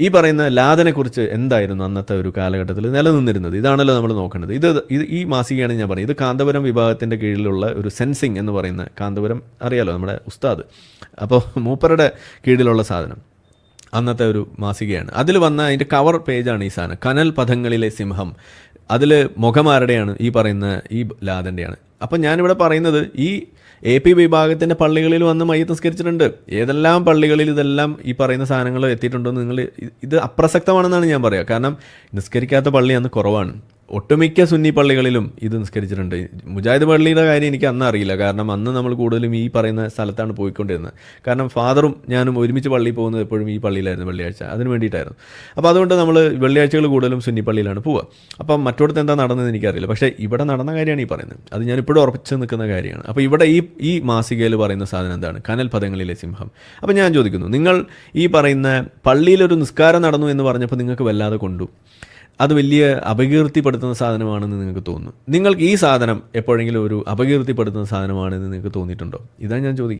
ഈ പറയുന്ന ലാദനെക്കുറിച്ച് എന്തായിരുന്നു അന്നത്തെ ഒരു കാലഘട്ടത്തിൽ നിലനിന്നിരുന്നത്? ഇതാണല്ലോ നമ്മൾ നോക്കേണ്ടത്. ഇത് ഇത് ഈ മാസികയാണ് ഞാൻ പറയുന്നത് ഇത് കാന്തപുരം വിഭാഗത്തിന്റെ കീഴിലുള്ള ഒരു സെൻസിങ് എന്ന് പറയുന്ന കാന്തപുരം അറിയാലോ നമ്മുടെ ഉസ്താദ്. അപ്പോൾ മൂപ്പരുടെ കീഴിലുള്ള സാധനം. അന്നത്തെ ഒരു മാസികയാണ്. അതിൽ വന്ന അതിന്റെ കവർ പേജാണ് ഈ സാധനം. കനൽ പഥങ്ങളിലെ സിംഹം. അതിൽ മുഖമാരുടെയാണ് ഈ പറയുന്ന ഈ ലാദന്റെയാണ് അപ്പം ഞാനിവിടെ പറയുന്നത് ഈ എ പി വിഭാഗത്തിന്റെ പള്ളികളിൽ വന്ന് മയ്യത്ത് നിസ്കരിച്ചിട്ടുണ്ട്. ഏതെല്ലാം പള്ളികളിൽ ഇതെല്ലാം ഈ പറയുന്ന സാധനങ്ങൾ എത്തിയിട്ടുണ്ടോ നിങ്ങൾ ഇത് അപ്രസക്തമാണെന്നാണ് ഞാൻ പറയുക. കാരണം നിസ്കരിക്കാത്ത പള്ളി അന്ന് കുറവാണ്. ഒട്ടുമിക്ക സുന്നി പള്ളികളിലും ഇത് നിസ്കരിച്ചിട്ടുണ്ട്. മുജാഹിദ് പള്ളിയുടെ കാര്യം എനിക്ക് അന്ന് അറിയില്ല. കാരണം അന്ന് നമ്മൾ കൂടുതലും ഈ പറയുന്ന സ്ഥലത്താണ് പോയിക്കൊണ്ടിരുന്നത്. കാരണം ഫാദറും ഞാനും ഒരുമിച്ച് പള്ളിയിൽ പോകുന്നത് എപ്പോഴും ഈ പള്ളിയിലായിരുന്നു വെള്ളിയാഴ്ച. അതിന് വേണ്ടിയിട്ടായിരുന്നു. അപ്പോൾ അതുകൊണ്ട് നമ്മൾ വെള്ളിയാഴ്ചകൾ കൂടുതലും സുന്നി പള്ളിയിലാണ് പോവുക. അപ്പം മറ്റോടത്ത് എന്താ നടന്നത് എനിക്കറിയില്ല. പക്ഷേ ഇവിടെ നടന്ന കാര്യമാണ് ഈ പറയുന്നത്. അത് ഞാൻ ഇപ്പോഴും ഉറപ്പിച്ച് നിൽക്കുന്ന കാര്യമാണ്. അപ്പോൾ ഇവിടെ ഈ ഈ മാസികയിൽ പറയുന്ന സാധനം എന്താണ്? കനൽ പദങ്ങളിലെ സിംഹം. അപ്പോൾ ഞാൻ ചോദിക്കുന്നു നിങ്ങൾ ഈ പറയുന്ന പള്ളിയിലൊരു നിസ്കാരം നടന്നു എന്ന് പറഞ്ഞപ്പോൾ നിങ്ങൾക്ക് വല്ലാതെ കൊണ്ടു. അത് വലിയ അപകീർത്തിപ്പെടുത്തുന്ന സാധനമാണെന്ന് നിങ്ങൾക്ക് തോന്നുന്നു. നിങ്ങൾക്ക് ഈ സാധനം എപ്പോഴെങ്കിലും ഒരു അപകീർത്തിപ്പെടുത്തുന്ന സാധനമാണെന്ന് നിങ്ങൾക്ക് തോന്നിയിട്ടുണ്ടോ? ഇതാണ് ഞാൻ ചോദിക്കുന്നത്